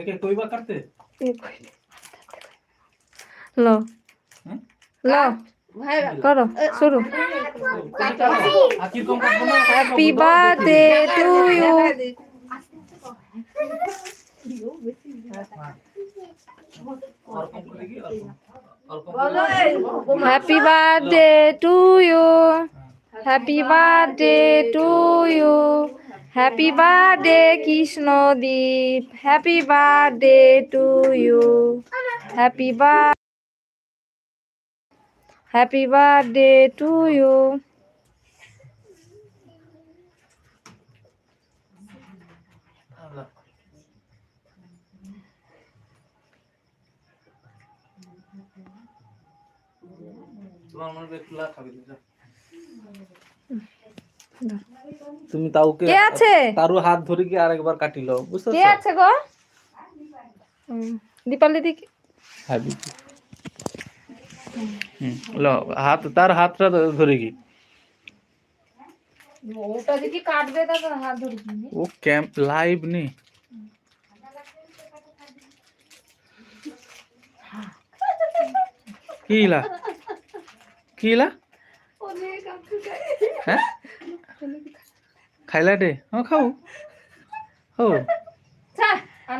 একে কইবা করতে লো লো করো শুরু happy birthday to you happy birthday to you happy birthday to happy birthday Krishnadeep happy birthday to you happy birth happy birthday to you তোমার মনে হয় একটু লাগ খাবি। তুমি তাওকে কে আছে তারও হাত ধরে কি আরেকবার কাটিল বুঝতে কে আছে গো হুম, দীপালি দি হাবি হুম লো হাত তার হাতটা ধরে কি ওটা যদি কাটবে তা হাত ধরে ও ক্যাম্প লাইভ নেই কিলা কিলা হ্যাঁ খাইলা দে হ্যাঁ খাও হো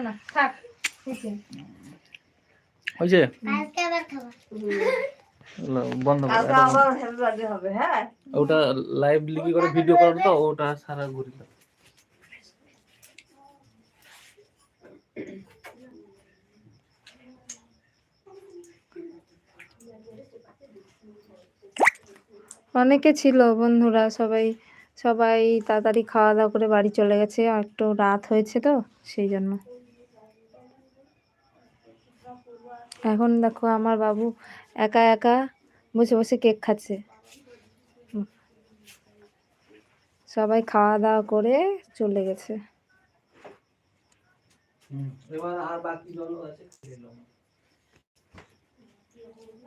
না থাক ঠিক আছে হয়েছে লো, বন্ধ কর কালকে আবার হ্যাপি হবে হ্যাঁ? ওটা লাইভ লিখি করে ভিডিও করো তো ওটা সারা ঘুরি অনেকে ছিল বন্ধুরা সবাই। সবাই তাড়াতাড়ি খাওয়া দাওয়া করে বাড়ি চলে গেছে, আর একটু রাত হয়েছে তো, সেই জন্য। এখন দেখো আমার বাবু একা একা বসে বসে কেক খাচ্ছে। সবাই খাওয়া দাওয়া করে চলে গেছে।